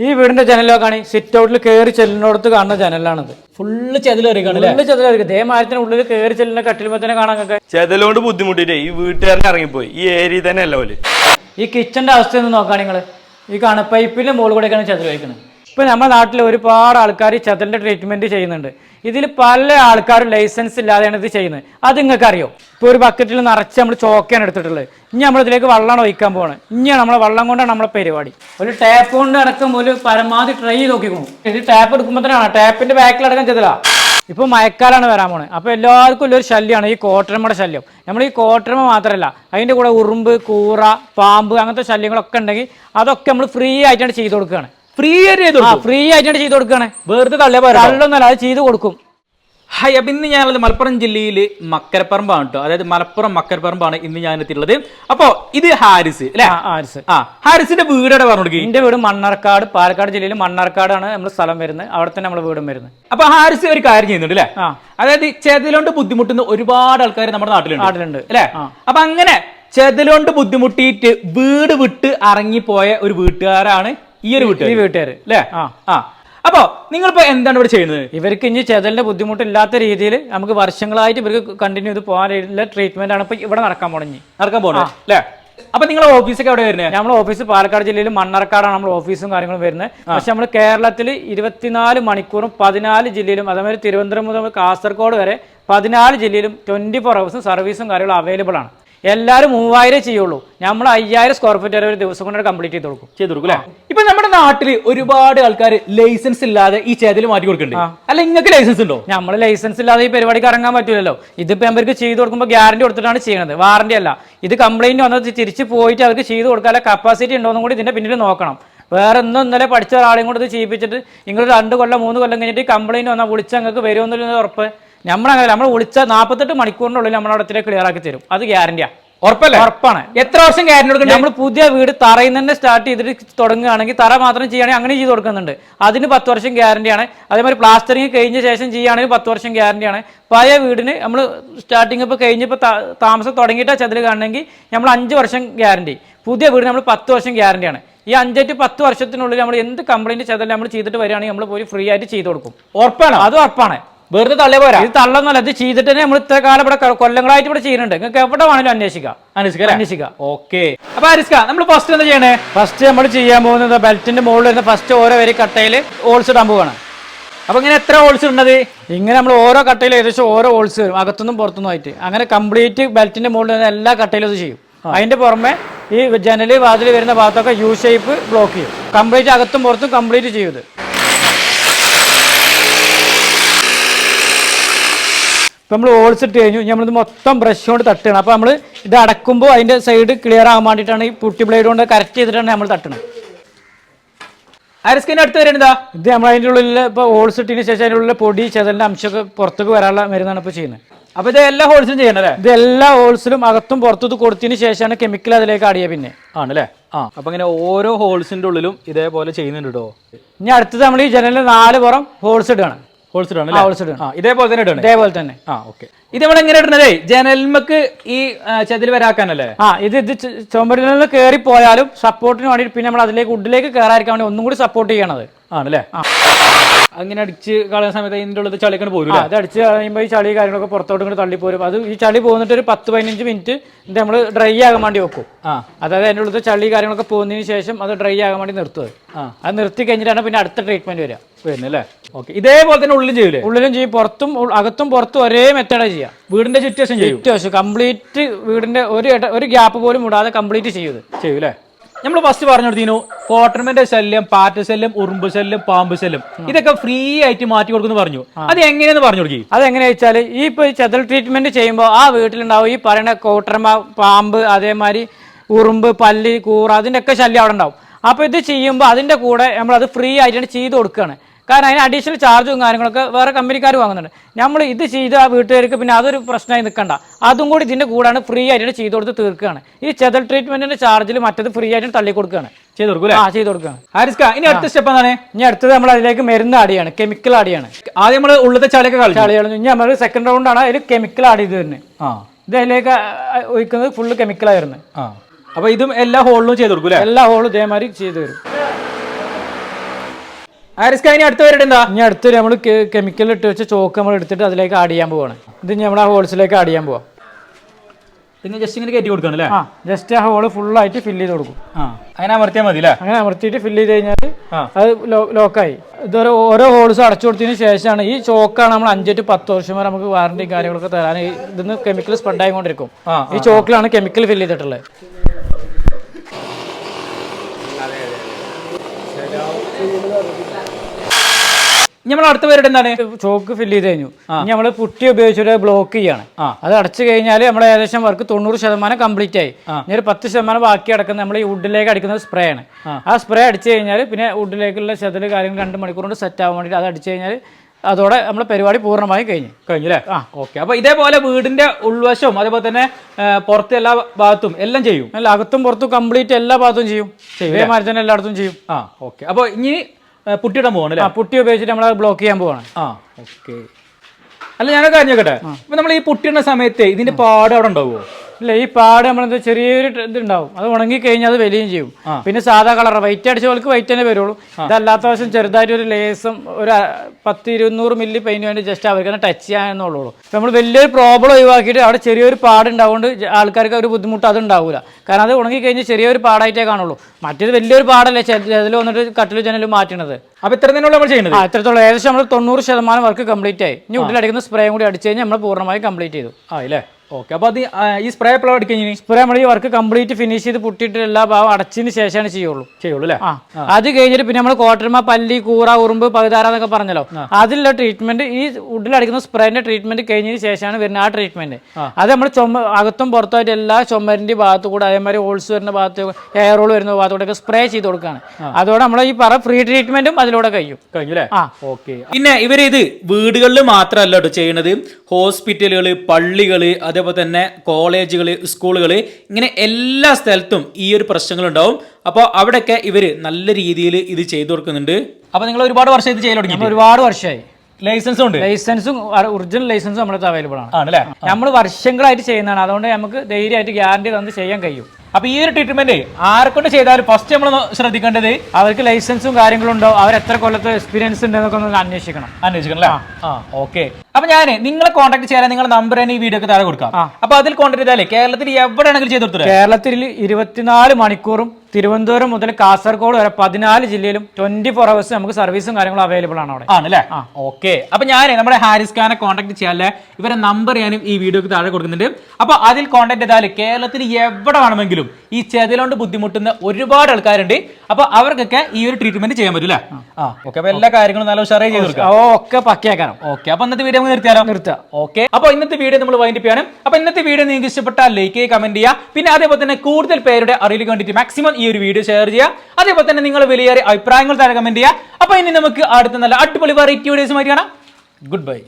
ഈ വീടിന്റെ ജനലൊക്കെയാണ് സിറ്റ് ഔട്ടിൽ കയറി ചെല്ലിനോടത്ത് കാണുന്ന ജനലാണിത്. ഫുള്ള് ചെതലറിയാണ് അല്ലേ ഉള്ളിൽ ചെതലായിരിക്കും ദേമാരത്തിന് ഉള്ളിൽ കയറി ചെല്ലുന്ന കട്ടിലുമ്പോൾ തന്നെ കാണാൻ ഒക്കെ ചെതലോണ്ട് ബുദ്ധിമുട്ടിട്ടേ ഈ വീട്ടുകാരൻ ഇറങ്ങിപ്പോയി. ഈ ഏരിയ തന്നെ അല്ല പോലെ ഈ കിച്ചന്റെ അവസ്ഥ ഒന്ന് നോക്കാം നിങ്ങൾ ഈ കാണ പൈപ്പിന്റെ മുകളിൽ കൂടെയൊക്കെയാണ് ചെതൽ വയ്ക്കുന്നത് ഇപ്പൊ നമ്മുടെ നാട്ടിൽ ഒരുപാട് ആൾക്കാർ ചതലിന്റെ ട്രീറ്റ്മെന്റ് ചെയ്യുന്നുണ്ട്. ഇതിൽ പല ആൾക്കാരും ലൈസൻസ് ഇല്ലാതെയാണ് ഇത് ചെയ്യുന്നത്. അത് നിങ്ങൾക്ക് അറിയോ ഇപ്പൊ ഒരു ബക്കറ്റിൽ നിറച്ച് നമ്മൾ ചോക്കയാണ് എടുത്തിട്ടുള്ളത്. ഇനി നമ്മളിതിലേക്ക് വെള്ളമാണ് ഒഴിക്കാൻ പോകണം ഇനിയാണ് നമ്മളെ വെള്ളം കൊണ്ടാണ് നമ്മളെ പരിപാടി. ഒരു ടാപ്പ് കൊണ്ട് അടക്കം ഒരു പരമാവധി ട്രൈ ചെയ്ത് നോക്കിക്കോളും ഇത് ടാപ്പ് എടുക്കുമ്പോൾ തന്നെയാണ്. ടാപ്പിന്റെ ബാക്കിൽ അടക്കം ചെതലാ ഇപ്പൊ മഴക്കാലാണ് വരാൻ പോണത് അപ്പോൾ എല്ലാവർക്കും ഉള്ളൊരു ശല്യമാണ് ഈ കോട്ടരമ്മയുടെ ശല്യം. നമ്മൾ ഈ കോട്ടരമ മാത്രമല്ല അതിന്റെ കൂടെ ഉറുമ്പ് കൂറ പാമ്പ് അങ്ങനത്തെ ശല്യങ്ങളൊക്കെ ഉണ്ടെങ്കിൽ അതൊക്കെ നമ്മൾ ഫ്രീ ആയിട്ടാണ് ചെയ്തു കൊടുക്കുകയാണ് ഫ്രീ ആയിട്ട് ചെയ്തു ഫ്രീ ആയിട്ട് ചെയ്ത് കൊടുക്കുകയാണ് വെറുതെ അത് ചെയ്ത് കൊടുക്കും. ഹായ് അപ്പം ഇന്ന് ഞാനുള്ളത് മലപ്പുറം ജില്ലയിൽ മക്കരപ്പറമ്പാണ് കേട്ടോ അതായത് മലപ്പുറം മക്കരപ്പറമ്പാണ് ഇന്ന് ഞാൻ എത്തിയിട്ടുള്ളത് അപ്പോ ഇത് ഹാരിസ് അല്ലേ? ഹാരിസ്. ആ ഹാരിസിന്റെ വീടോടെ പറഞ്ഞു എന്റെ വീട് മണ്ണാർക്കാട് പാലക്കാട് ജില്ലയിൽ മണ്ണാർക്കാടാണ് നമ്മുടെ സ്ഥലം വരുന്നത്. അവിടെ തന്നെ നമ്മുടെ വീടും വരുന്നത്. അപ്പൊ ഹാരിസ് ഒരു കാര്യം ചെയ്യുന്നുണ്ട് അല്ലേ? അതായത് ചെതിലോണ്ട് ബുദ്ധിമുട്ടുന്ന ഒരുപാട് ആൾക്കാർ നമ്മുടെ നാട്ടിലുണ്ട്. നാട്ടിലുണ്ട്. അല്ലേ. അപ്പൊ അങ്ങനെ ചെതിലോണ്ട് ബുദ്ധിമുട്ടിയിട്ട് വീട് വിട്ട് ഇറങ്ങിപ്പോയ ഒരു വീട്ടുകാരാണ് ഈ ഒരു വീട്ടുകാർ ഈ വീട്ടുകാര്. അല്ലേ ആ. ആ. അപ്പൊ നിങ്ങളിപ്പോ എന്താണ് ഇവിടെ ചെയ്യുന്നത്? ഇവർക്ക് ഇനി ചെതലിന്റെ ബുദ്ധിമുട്ടില്ലാത്ത രീതിയിൽ നമുക്ക് വർഷങ്ങളായിട്ട് ഇവർക്ക് കണ്ടിന്യൂ ഇത് പോകാനുള്ള ട്രീറ്റ്മെന്റ് ആണ് ഇപ്പൊ ഇവിടെ നടക്കാൻ പോണഞ്ഞി നടക്കാൻ പോകണം അല്ലേ അപ്പൊ നിങ്ങളെ ഓഫീസൊക്കെ എവിടെ വരുന്നത് നമ്മളെ ഓഫീസ് പാലക്കാട് ജില്ലയിൽ മണ്ണാർക്കാടാണ് നമ്മുടെ ഓഫീസും കാര്യങ്ങളും വരുന്നത്. പക്ഷെ നമ്മൾ കേരളത്തിൽ ഇരുപത്തിനാല് മണിക്കൂറും പതിനാല് ജില്ലയിലും അതേമാതിരി തിരുവനന്തപുരം മുതൽ കാസർഗോഡ് വരെ പതിനാല് ജില്ലയിലും ട്വന്റി ഫോർ ഹവേഴ്സും സർവീസും കാര്യങ്ങളും അവൈലബിൾ ആണ്. എല്ലാവരും മൂവായിരം ചെയ്യുള്ളൂ. നമ്മൾ അയ്യായിരം സ്ക്വയർ ഫീറ്റ് വരെ ഒരു ദിവസം കൊണ്ട് കംപ്ലീറ്റ് ചെയ്ത് കൊടുക്കും. ചെയ്ത് കൊടുക്കും അല്ലേ ഇപ്പൊ നമ്മുടെ നാട്ടിൽ ഒരുപാട് ആൾക്കാർ ലൈസൻസ് ഇല്ലാതെ ഈ ചേതൽ മാറ്റി കൊടുക്കുന്നുണ്ട്. അല്ല നിങ്ങൾക്ക് ലൈസൻസ് ഉണ്ടോ? നമ്മൾ ലൈസൻസ് ഇല്ലാതെ ഈ പരിപാടിക്ക് ഇറങ്ങാൻ പറ്റില്ലല്ലോ ഇതിപ്പോ അവർക്ക് ചെയ്തു കൊടുക്കുമ്പോൾ ഗ്യാരണ്ടി കൊടുത്തിട്ടാണ് ചെയ്യുന്നത് വാറണ്ടി അല്ല. ഇത് കംപ്ലൈന്റ് വന്നത് തിരിച്ച് പോയിട്ട് അവർക്ക് ചെയ്തു കൊടുക്കാനുള്ള കപ്പാസിറ്റി ഉണ്ടോ എന്നും കൂടി ഇതിന്റെ പിന്നിൽ നോക്കണം. വേറെ ഒന്നും ഇന്നലെ പഠിച്ച ഒരാളെയും കൂടെ ഇത് ചെയ്യിപ്പിച്ചിട്ട് നിങ്ങൾ രണ്ട് കൊല്ലം മൂന്ന് കൊല്ലം കഴിഞ്ഞിട്ട് കംപ്ലൈന്റ് വന്നാൽ വിളിച്ച നിങ്ങൾക്ക് വരുമെന്നുള്ള ഉറപ്പ്. നമ്മളങ്ങനെ നമ്മൾ വിളിച്ച നാൽപ്പത്തെട്ട് മണിക്കൂറിനുള്ളിൽ അവിടെ ക്ലിയർ ആക്കി തരും. അത് ഗ്യാരണ്ടിയാ ഉറപ്പല്ലേ? ഉറപ്പാണ്. എത്ര വർഷം ഗ്യാരണ്ടി കൊടുക്കണ്ടേ നമ്മൾ പുതിയ വീട് തറയിൽ നിന്ന് തന്നെ സ്റ്റാർട്ട് ചെയ്തിട്ട് തുടങ്ങുകയാണെങ്കിൽ തറ മാത്രം ചെയ്യുകയാണെങ്കിൽ അങ്ങനെ ചെയ്ത് കൊടുക്കുന്നുണ്ട്. അതിന് പത്ത് വർഷം ഗ്യാരണ്ടിയാണ് അതേമാതിരി പ്ലാസ്റ്ററിങ് കഴിഞ്ഞ ശേഷം ചെയ്യുകയാണെങ്കിൽ പത്ത് വർഷം ഗ്യാരണ്ടിയാണ് പഴയ വീടിന് നമ്മൾ സ്റ്റാർട്ടിങ് ഇപ്പോൾ കഴിഞ്ഞപ്പോൾ താമസം തുടങ്ങിയിട്ട് ചതിൽ കാണണമെങ്കിൽ നമ്മൾ അഞ്ച് വർഷം ഗ്യാരണ്ടി പുതിയ വീട് നമ്മൾ പത്ത് വർഷം ഗ്യാരണ്ടിയാണ് ഈ അഞ്ച് ടു പത്ത് വർഷത്തിനുള്ളിൽ നമ്മൾ എന്ത് കംപ്ലൈന്റ് ചതിൽ നമ്മൾ ചെയ്തിട്ട് വരികയാണെങ്കിൽ നമ്മൾ പോയി ഫ്രീ ആയിട്ട് ചെയ്ത് കൊടുക്കും. ഉറപ്പാണ്? അത് ഉറപ്പാണ്. വെറുതെ തള്ളിയ പോരാ. ഇത് തള്ളന്നല്ല ഇത് ചെയ്തിട്ട് തന്നെ നമ്മൾ ഇത്ര കാലം ഇവിടെ കൊല്ലങ്ങളായിട്ട് ഇവിടെ ചെയ്യുന്നുണ്ട്. നിങ്ങൾക്ക് എവിടെ വേണമെങ്കിലും അന്വേഷിക്കാം. അന്വേഷിക്കാം അന്വേഷിക്കാം. ഓക്കെ. അപ്പൊ അരിസ്ക നമ്മൾ ഫസ്റ്റ് എന്താ ചെയ്യണേ? ഫസ്റ്റ് നമ്മൾ ചെയ്യാൻ പോകുന്നത് ബെൽറ്റിന്റെ മുകളിൽ വരുന്ന ഫസ്റ്റ് ഓരോ വരി കട്ടയിൽ ഹോൾസ് ഇടാൻ പോവാണ്. അപ്പൊ ഇങ്ങനെ എത്ര ഹോൾസ് ഉണ്ടത് ഇങ്ങനെ നമ്മൾ ഓരോ കട്ടയിൽ ഏകദേശം ഓരോ ഹോൾസ് വരും. അകത്തുനിന്നും പുറത്തുനിന്നും ആയിട്ട്. അങ്ങനെ കംപ്ലീറ്റ് ബെൽറ്റിന്റെ മുകളിൽ വരുന്ന എല്ലാ കട്ടയിലും ഇത് ചെയ്യും. അതിന്റെ പുറമെ ഈ ജനൽ വാതിൽ വരുന്ന ഭാഗത്തൊക്കെ യു ഷേപ്പ് ബ്ലോക്ക് ചെയ്യും. കംപ്ലീറ്റ് അകത്തും പുറത്തും കംപ്ലീറ്റ് ചെയ്യും ഇത് ഇപ്പം നമ്മൾ ഹോൾസ് ഇട്ട് കഴിഞ്ഞു നമ്മളിത് മൊത്തം ബ്രഷ് കൊണ്ട് തട്ടുകയാണ്. അപ്പോൾ നമ്മൾ ഇത് അടക്കുമ്പോൾ അതിന്റെ സൈഡ് ക്ലിയർ ആകാൻ വേണ്ടിയിട്ടാണ് ഈ പുട്ടി ബ്ലേഡ് കൊണ്ട് കറക്റ്റ് ചെയ്തിട്ടാണ് നമ്മൾ തട്ടണം അരസ്കിന്റെ അടുത്ത് വരുന്നതാ ഇത്? നമ്മൾ അതിന്റെ ഉള്ളിൽ ഇപ്പോൾ ഹോൾസ് ഇട്ടതിന് ശേഷം അതിന്റെ ഉള്ളിൽ പൊടി ചെതലിന്റെ അംശമൊക്കെ പുറത്തേക്ക് വരാനുള്ള മരുന്നാണ് ഇപ്പോൾ ചെയ്യുന്നത്. അപ്പോൾ ഇത് എല്ലാ ഹോൾസിലും ചെയ്യണല്ലേ? ഇത് എല്ലാ ഹോൾസിലും അകത്തും പുറത്തു കൊടുത്തതിന് ശേഷമാണ് കെമിക്കൽ അതിലേക്ക് ആടിയ പിന്നെ. ആണല്ലേ? ആ. അപ്പം ഇങ്ങനെ ഓരോ ഹോൾസിന്റെ ഉള്ളിലും ഇതേപോലെ ചെയ്യുന്നുണ്ട് കേട്ടോ ഇനി അടുത്തത് നമ്മൾ ഈ ജനലിൽ നാല് പുറം ഹോൾസ് ഇടുകയാണ്. ഇതേപോലെ തന്നെ ഇടണേ? ഇതേപോലെ തന്നെ. ആ ഓക്കെ ഇത് നമ്മൾ എങ്ങനെ ഇടണതേ? ജനൽമക്ക് ഈ ചതിൽ വരാക്കാനല്ലേ? ആ ഇത് ഇത് ചുമരിൽ നിന്ന് കയറി പോയാലും സപ്പോർട്ടിന് വേണ്ടി പിന്നെ നമ്മൾ അതിലേക്ക് ഉഡിലേക്ക് കയറാതിരിക്കാൻ വേണ്ടി ഒന്നും കൂടി സപ്പോർട്ട് ചെയ്യണത്. ആണല്ലേ? അങ്ങനെ അടിച്ച് കളയുന്ന സമയത്ത് ഇതിന്റെ ഉള്ളത് ചളിക്കണ് പോരും അത് അടിച്ച് കളയുമ്പോൾ ഈ ചളി കാര്യങ്ങളൊക്കെ പുറത്തോട്ട് ഇങ്ങനെ തള്ളി പോരും. അത് ഈ ചളി പോകുന്നിട്ട് ഒരു പത്ത് പതിനഞ്ച് മിനിറ്റ് ഇത് നമ്മൾ ഡ്രൈ ആകാൻ വേണ്ടി വെക്കും. ആ. അതായത് അതിന്റെ ഉള്ളത് ചളി കാര്യങ്ങളൊക്കെ പോകുന്നതിന് ശേഷം അത് ഡ്രൈ ആകാൻ വേണ്ടി നിർത്തുക. ആ. അത് നിർത്തി കഴിഞ്ഞിട്ടാണ് പിന്നെ അടുത്ത ട്രീറ്റ്മെന്റ് വരിക. വരുന്നല്ലേ? ഓക്കെ. ഇതേപോലെ തന്നെ ഉള്ളിലും ചെയ്യൂലേ? ഉള്ളിലും ചെയ്യും. പുറത്തും അകത്തും പുറത്തും ഒരേ മെത്തേഡാണ് ചെയ്യുക. വീടിന്റെ ചുറ്റുവശം ചെയ്യും? ചുറ്റുവശം. കംപ്ലീറ്റ് വീടിന്റെ ഒരു ഒരു ഗ്യാപ്പ് പോലും വിടാതെ കംപ്ലീറ്റ് ചെയ്യൂ ഇത്. ചെയ്യൂലേ? നമ്മൾ ഫസ്റ്റ് പറഞ്ഞു കൊടുത്തിനു കോട്ടർമെന്റ് ശല്യം പാറ്റ ശല്യം ഉറുമ്പ് ശല്യം പാമ്പ് ശല്യം. ഇതൊക്കെ ഫ്രീ ആയിട്ട് മാറ്റി കൊടുക്കുന്നു പറഞ്ഞു. അത് എങ്ങനെയെന്ന് പറഞ്ഞു കൊടുക്കി അതെങ്ങനെ വെച്ചാൽ ഈ ഇപ്പൊ ഈ ചെതൽ ട്രീറ്റ്മെന്റ് ചെയ്യുമ്പോൾ ആ വീട്ടിലുണ്ടാവും ഈ പറയുന്ന കോട്ടർമ പാമ്പ് അതേമാതിരി ഉറുമ്പ് പല്ലി കൂറ അതിന്റെ ഒക്കെ ശല്യം അവിടെ ഉണ്ടാവും. അപ്പോൾ ഇത് ചെയ്യുമ്പോൾ അതിന്റെ കൂടെ നമ്മൾ അത് ഫ്രീ ആയിട്ടാണ് ചെയ്ത് കൊടുക്കുകയാണ് കാരണം അതിന് അഡീഷണൽ ചാർജും കാര്യങ്ങളൊക്കെ വേറെ കമ്പനിക്കാർ വാങ്ങുന്നുണ്ട്. നമ്മൾ ഇത് ചെയ്ത് ആ വീട്ടുകാർക്ക് പിന്നെ അതൊരു പ്രശ്നമായി നിൽക്കണ്ട. അതും കൂടി ഇതിന്റെ കൂടാണ് ഫ്രീ ആയിട്ട് ചെയ്ത് കൊടുത്ത് തീർക്കുകയാണ്. ഈ ചെതൽ ട്രീറ്റ്മെന്റിന്റെ ചാർജിൽ മറ്റത് ഫ്രീ ആയിട്ട് തള്ളി കൊടുക്കുകയാണ്. ചെയ്ത് കൊടുക്കും ആ ചെയ്ത് കൊടുക്കുകയാണ്. ഹാരിസ്ക ഇനി അടുത്ത സ്റ്റെപ്പ് എന്താണ്? ഇനി അടുത്തത് നമ്മൾ അതിലേക്ക് മരുന്ന് ആടിയാണ് കെമിക്കൽ ആടിയാണ് ആദ്യം നമ്മൾ ഉള്ളത്തെ ചളിയൊക്കെ കളിച്ചു കളഞ്ഞു. ഇനി നമ്മൾ സെക്കൻഡ് റൗണ്ടാണ് അതിൽ കെമിക്കൽ ആഡ് ചെയ്ത് തന്നെ ആ. ഇത് അതിലേക്ക് ഒഴിക്കുന്നത് ഫുള്ള് കെമിക്കലായിരുന്നു ആ. അപ്പൊ ഇതും എല്ലാ ഹോളിലും ചെയ്ത് കൊടുക്കും എല്ലാ ഹോളും ഇതേമാതിരി ചെയ്തു വരും ആരിസ്ക ഇനി അടുത്ത എന്താ ഇനി നമ്മൾ കെമിക്കൽ ഇട്ട് വെച്ച ചോക്ക് നമ്മൾ എടുത്തിട്ട് അതിലേക്ക് ആഡ് ചെയ്യാൻ പോവാണ്. ഇത് നമ്മൾ ആ ഹോൾസിലേക്ക് ആഡ് ചെയ്യാൻ പോവാം. പിന്നെ ജസ്റ്റ് ഇങ്ങനെ കയറ്റി കൊടുക്കണം അല്ലേ? ആ ജസ്റ്റ് ആ ഹോൾ ഫുള്ളായിട്ട് ഫില്ല് ചെയ്ത് കൊടുക്കും. ആ അങ്ങനെ അമർത്തിയാൽ മതി അല്ലേ? അങ്ങനെ അമർത്തിയിട്ട് ഫില്ല് ചെയ്ത് കഴിഞ്ഞാൽ അത് ലോക്കായി ഇതൊരു ഓരോ ഹോൾസ് അടച്ചു കൊടുത്തതിന് ശേഷമാണ് ഈ ചോക്കാണ് നമ്മൾ അഞ്ച് ടു പത്ത് വർഷം വരെ നമുക്ക് വാറണ്ടിയും കാര്യങ്ങളൊക്കെ തരാൻ ഇതിന്ന് കെമിക്കൽ സ്പ്രെഡ് ആയിക്കൊണ്ടിരിക്കും. ഈ ചോക്കിലാണ് കെമിക്കൽ ഫില്ല് ചെയ്തിട്ടുള്ളത്. നമ്മൾ അടുത്ത പേരുടെ എന്താണ്? ചോക്ക് ഫില്ല് ചെയ്ത് കഴിഞ്ഞു. നമ്മൾ പുട്ടി ഉപയോഗിച്ചിട്ട് ബ്ലോക്ക് ചെയ്യാണ്. അത് അടച്ചു കഴിഞ്ഞാൽ നമ്മൾ ഏകദേശം വർക്ക് തൊണ്ണൂറ് ശതമാനം കംപ്ലീറ്റ് ആയി. ഇനി ഒരു പത്ത് ശതമാനം ബാക്കി അടക്കുന്ന നമ്മൾ ഈ വുഡിലേക്ക് അടിക്കുന്ന സ്പ്രേ ആണ്. ആ. സ്പ്രേ അടിച്ചു കഴിഞ്ഞാൽ പിന്നെ വുഡിലേക്കുള്ള ചെതൽ കാര്യങ്ങൾ രണ്ട് മണിക്കൂർ കൊണ്ട് സെറ്റ് ആവാൻ വേണ്ടിയിട്ട് അത് അടിച്ചു കഴിഞ്ഞാൽ അതോടെ നമ്മുടെ പരിപാടി പൂർണമായും കഴിഞ്ഞു. കഴിഞ്ഞു അല്ലേ ആ. ഓക്കെ. അപ്പൊ ഇതേപോലെ വീടിന്റെ ഉൾവശവും അതേപോലെ തന്നെ പുറത്ത് എല്ലാ ഭാഗത്തും എല്ലാം ചെയ്യും? അല്ല അകത്തും പുറത്തും കംപ്ലീറ്റ് എല്ലാ ഭാഗത്തും ചെയ്യും. ഇതേമാതിരി തന്നെ എല്ലായിടത്തും ചെയ്യും. ആ ഓക്കെ. അപ്പോൾ ഇനി പുട്ടിയിടാൻ പോകണം അല്ലേ ആ പുട്ടി ഉപയോഗിച്ചിട്ട് നമ്മൾ ബ്ലോക്ക് ചെയ്യാൻ പോവാണ്. ആ ഓക്കെ. അല്ല ഞാനൊക്കെ കാര്യം ഇപ്പം നമ്മൾ ഈ പുട്ടിയിടുന്ന സമയത്ത് ഇതിന്റെ പാട് അവിടെ ഉണ്ടാവുമോ ഇല്ല ഈ പാട് നമ്മളെന്താ ചെറിയൊരു ഇതുണ്ടാവും. ഇത് ഉണ്ടാവും അത് ഉണങ്ങി കഴിഞ്ഞാൽ അത് വലിയും ചെയ്യും. പിന്നെ സാധാ കളർ വൈറ്റ് അടിച്ച പോലെ വൈറ്റ് തന്നെ വരുള്ളൂ. ഇതല്ലാത്ത വശം ചെറുതായിട്ട് ഒരു ലേസും ഒരു പത്ത് ഇരുന്നൂറ് മില്ലി പെയിന്റ് വേണ്ടി ജസ്റ്റ് അവർക്ക് തന്നെ ടച്ച് ചെയ്യാന്നുള്ളൂ നമ്മൾ വലിയൊരു പ്രോബ്ലം ഒഴിവാക്കിയിട്ട് അവിടെ ചെറിയൊരു പാട് ഉണ്ടാവുകൊണ്ട് ആൾക്കാർക്ക് ഒരു ബുദ്ധിമുട്ട് അത് ഉണ്ടാവില്ല കാരണം അത് ഉണങ്ങി കഴിഞ്ഞ് ചെറിയൊരു പാടായിട്ടേ കാണുള്ളൂ. മറ്റേത് വലിയൊരു പാടല്ലേ ചെതിൽ വന്നിട്ട് കട്ടിൽ ജനലും മാറ്റണത്. അപ്പോൾ ഇത്ര തന്നെയുള്ള നമ്മൾ ചെയ്യുന്നത്? ആ ഇത്രത്തോളം. ഏകദേശം നമ്മൾ തൊണ്ണൂറ് ശതമാനം വർക്ക് കംപ്ലീറ്റ് ആയി. ഇനി ഉള്ളിൽ അടിക്കുന്ന സ്പ്രേയും കൂടി അടിച്ച് കഴിഞ്ഞാൽ നമ്മൾ പൂർണമായും കംപ്ലീറ്റ് ചെയ്തു. ആയില്ലേ? ഓക്കെ അപ്പൊ അത് ഈ സ്പ്രേ എപ്പോഴും അടിക്കഴിഞ്ഞു സ്പ്രേ നമ്മൾ ഈ വർക്ക് കംപ്ലീറ്റ് ഫിനിഷ് ചെയ്ത് പുട്ടിയിട്ട് എല്ലാ ഭാവം അടച്ചതിന് ശേഷമാണ് ചെയ്യുള്ളൂ. ചെയ്യുള്ളൂ അല്ലേ? ആ. അത് കഴിഞ്ഞിട്ട് പിന്നെ നമ്മൾ കോട്ടർമ പല്ലി കൂറ ഉറുമ്പ് പകുതാര എന്നൊക്കെ പറഞ്ഞല്ലോ. അതിലുള്ള ട്രീറ്റ്മെന്റ് ഈ ഉഡിലടിക്കുന്ന സ്പ്രേന്റെ ട്രീറ്റ്മെന്റ് കഴിഞ്ഞതിന് ശേഷമാണ് വരുന്നത് ആ ട്രീറ്റ്മെന്റ് അത് നമ്മൾ ചുമ അകത്തും പുറത്തായിട്ട് എല്ലാ ചുമരിന്റെ ഭാഗത്തു കൂടെ അതേമാതിരി ഓൾസ് വരുന്ന ഭാഗത്ത് ഹെയർ റോൾ വരുന്ന ഭാഗത്തൂടെ ഒക്കെ സ്പ്രേ ചെയ്ത് കൊടുക്കുകയാണ് അതോടെ നമ്മൾ ഈ പറ ഫ്രീ ട്രീറ്റ്മെന്റും അതിലൂടെ കഴിയും. കഴിഞ്ഞു അല്ലേ? ആ. ഓക്കെ. പിന്നെ ഇവരിത് വീടുകളിൽ മാത്രമല്ല കേട്ടോ ചെയ്യണത് ഹോസ്പിറ്റലുകൾ പള്ളികൾ അതേപോലെ തന്നെ കോളേജുകൾ സ്കൂളുകൾ ഇങ്ങനെ എല്ലാ സ്ഥലത്തും ഈ ഒരു പ്രശ്നങ്ങളുണ്ടാവും. അപ്പോൾ അവിടെയൊക്കെ ഇവർ നല്ല രീതിയിൽ ഇത് ചെയ്തു കൊടുക്കുന്നുണ്ട്. അപ്പോൾ നിങ്ങൾ ഒരുപാട് വർഷം ഇത് ചെയ്തു തുടങ്ങി ഒരുപാട് വർഷമായി ലൈസൻസും ഉണ്ട്? ലൈസൻസും ഒറിജിനൽ ലൈസൻസും നമ്മുടെ അവൈലബിൾ ആണ്. ആണല്ലേ? നമ്മൾ വർഷങ്ങളായിട്ട് ചെയ്യുന്നതാണ്. അതുകൊണ്ട് നമുക്ക് ധൈര്യമായിട്ട് ഗ്യാരണ്ടി തന്ന് ചെയ്യാൻ കഴിയും. അപ്പൊ ഈ ഒരു ട്രീറ്റ്മെന്റ് ആരെക്കൊണ്ട് ചെയ്താലും ഫസ്റ്റ് നമ്മൾ ശ്രദ്ധിക്കേണ്ടത് അവർക്ക് ലൈസൻസും കാര്യങ്ങളും ഉണ്ടോ അവർ എത്ര കൊല്ലത്തെ എക്സ്പീരിയൻസ് ഉണ്ടെന്നൊക്കെ ഒന്ന് അന്വേഷിക്കണം. അന്വേഷിക്കണം അല്ലേ? ആ. ഓക്കെ അപ്പൊ ഞാൻ നിങ്ങളെ കോൺടാക്ട് ചെയ്യാൻ നിങ്ങളുടെ നമ്പർ തന്നെ ഈ വീഡിയോക്ക് താഴെ കൊടുക്കാം. അപ്പൊ അതിൽ കോൺടാക്ട് ചെയ്താലേ കേരളത്തിൽ എവിടെയാണെങ്കിലും ചെയ്തു കൊടുത്തു കേരളത്തിൽ ഇരുപത്തിനാല് മണിക്കൂറും തിരുവനന്തപുരം മുതൽ കാസർഗോഡ് വരെ പതിനാല് ജില്ലയിലും ട്വന്റി ഫോർ അവേഴ്സ് നമുക്ക് സർവീസും കാര്യങ്ങളും അവൈലബിൾ ആണ് അവിടെ. ആണല്ലേ? ഓക്കെ. അപ്പൊ ഞാൻ നമ്മുടെ ഹാരിസ് ഖാനെ കോൺടാക്ട് ചെയ്യാല്ലേ ഇവരെ നമ്പർ ഞാനും ഈ വീഡിയോക്ക് താഴെ കൊടുക്കുന്നുണ്ട്. അപ്പൊ അതിൽ കോൺടാക്ട് ചെയ്താൽ കേരളത്തിൽ എവിടെ വേണമെങ്കിലും ഈ ചെതിലോണ്ട് ബുദ്ധിമുട്ടുന്ന ഒരുപാട് ആൾക്കാരുണ്ട്. അപ്പൊ അവർക്കൊക്കെ ഈ ഒരു ട്രീറ്റ്മെന്റ് ചെയ്യാൻ പറ്റൂല ആ. ഓക്കെ അപ്പൊ എല്ലാ കാര്യങ്ങളും നല്ല ഉഷാറായി ചെയ്ത് കൊടുക്കാം. ഒക്കെ പക്കയാക്കണം ഓക്കെ അപ്പൊ ഇന്നത്തെ വീഡിയോ നമുക്ക് നിർത്തിയാലോ? നിർത്തുക ഓക്കെ അപ്പൊ ഇന്നത്തെ വീഡിയോ നമ്മൾ വൈൻഡ് ചെയ്യാണ്. അപ്പൊ ഇന്നത്തെ വീഡിയോ നിങ്ങൾക്ക് ഇഷ്ടപ്പെട്ടാൽ ലൈക്ക് ചെയ്യുക കമന്റ് ചെയ്യുക. പിന്നെ അതേപോലെ തന്നെ കൂടുതൽ പേരുടെ അറിയിലേക്ക് വേണ്ടിയിട്ട് മാക്സിമം ഈ ഒരു വീഡിയോ ഷെയർ ചെയ്യുക. അതേപോലെ തന്നെ നിങ്ങൾ വലിയ അഭിപ്രായങ്ങൾ താഴെ കമന്റ് ചെയ്യുക. അപ്പൊ ഇനി നമുക്ക് അടുത്ത നല്ല അടിപൊളി വെറൈറ്റി വീഡിയോസുമായി കാണാം. Good bye